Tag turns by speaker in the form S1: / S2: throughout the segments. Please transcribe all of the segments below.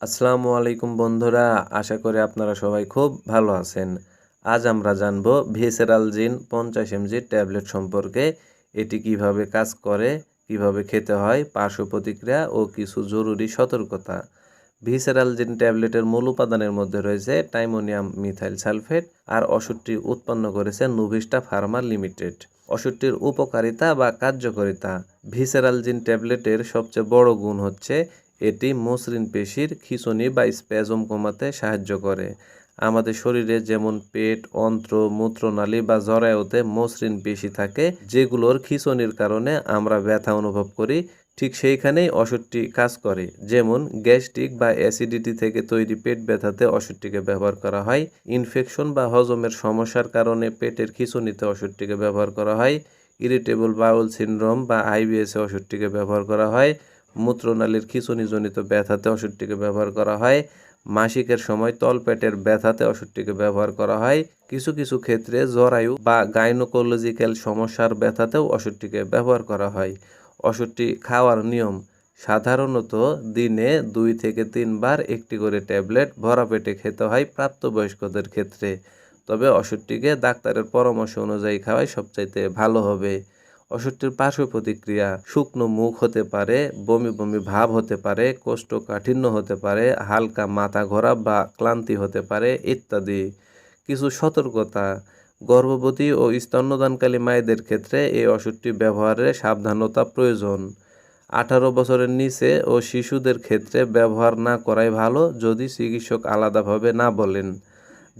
S1: আসসালামু আলাইকুম বন্ধুরা, আশা করি আপনারা সবাই খুব ভালো আছেন। আজ আমরা জানব ভিসেরালজিন পঞ্চাশ এমজি ট্যাবলেট সম্পর্কে, এটি কীভাবে কাজ করে, কীভাবে খেতে হয়, পার্শ্ব প্রতিক্রিয়া ও কিছু জরুরি সতর্কতা। ভিসেরালজিন ট্যাবলেটের মূল উপাদানের মধ্যে রয়েছে টাইমোনিয়াম মিথাইল সালফেট আর ওষুধটি উৎপন্ন করেছে নুভিস্টা ফার্মা লিমিটেড। ওষুধটির উপকারিতা বা কার্যকারিতা ভিসেরালজিন ট্যাবলেটের সবচেয়ে বড় গুণ হচ্ছে এটি মসৃণ পেশির খিঁচুনি বা স্প্যাজম কমাতে সাহায্য করে। আমাদের শরীরে যেমন পেট, অন্ত্র, মূত্রনালী বা জরায়ুতে মসৃণ পেশি থাকে, যেগুলোর খিঁচুনির কারণে আমরা ব্যথা অনুভব করি, ঠিক সেইখানেই ওষুধটি কাজ করে। যেমন গ্যাস্ট্রিক বা অ্যাসিডিটি থেকে তৈরি পেট ব্যথাতে ওষুধটিকে ব্যবহার করা হয়, ইনফেকশন বা হজমের সমস্যার কারণে পেটের খিঁচুনিতে ওষুধটিকে ব্যবহার করা হয়, ইরিটেবল বাউল সিনড্রোম বা আইবিএসে ওষুধটিকে ব্যবহার করা হয় মূত্রনালীর খিঁচুনিজনিত ব্যথাতে ওষুধটিকে ব্যবহার করা হয়। মাসিকের সময় তলপেটের ব্যথাতে ওষুধটিকে ব্যবহার করা হয়। কিছু কিছু ক্ষেত্রে জরায়ু বা গাইনোকোলজিক্যাল সমস্যার ব্যথাতেও ওষুধটিকে ব্যবহার করা হয়। ওষুধটি খাওয়ার নিয়ম, সাধারণত দিনে দুই থেকে তিনবার একটি করে ট্যাবলেট ভরা পেটে খেতে হয় প্রাপ্তবয়স্কদের ক্ষেত্রে। তবে ওষুধটিকে ডাক্তারের পরামর্শ অনুযায়ী খাওয়াই সবচাইতে ভালো হবে। ওষুধটির পার্শ্ব প্রতিক্রিয়া শুকনো মুখ হতে পারে, বমি বমি ভাব হতে পারে, কোষ্ঠকাঠিন্য হতে পারে, হালকা মাথা ঘোরা বা ক্লান্তি হতে পারে ইত্যাদি। কিছু সতর্কতা, গর্ভবতী ও স্তন্যদানকালী মায়েদের ক্ষেত্রে এই ওষুধটি ব্যবহারে সাবধানতা প্রয়োজন। আঠারো বছরের নিচে ও শিশুদের ক্ষেত্রে ব্যবহার না করাই ভালো যদি চিকিৎসক আলাদাভাবে না বলেন।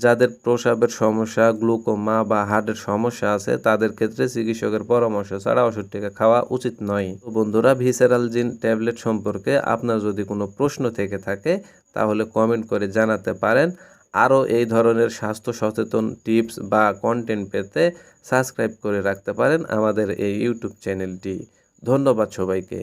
S1: যাদের প্রসাবের সমস্যা, গ্লুকোমা বা হার্টের সমস্যা আছে, তাদের ক্ষেত্রে চিকিৎসকের পরামর্শ ছাড়া ওষুধটিকে খাওয়া উচিত নয়। তো বন্ধুরা ভিসেরালজিন ট্যাবলেট সম্পর্কে আপনার যদি কোনো প্রশ্ন থেকে থাকে, তাহলে কমেন্ট করে জানাতে পারেন। আরও এই ধরনের স্বাস্থ্য সচেতন টিপস বা কন্টেন্ট পেতে সাবস্ক্রাইব করে রাখতে পারেন আমাদের এই ইউটিউব চ্যানেলটি। ধন্যবাদ সবাইকে।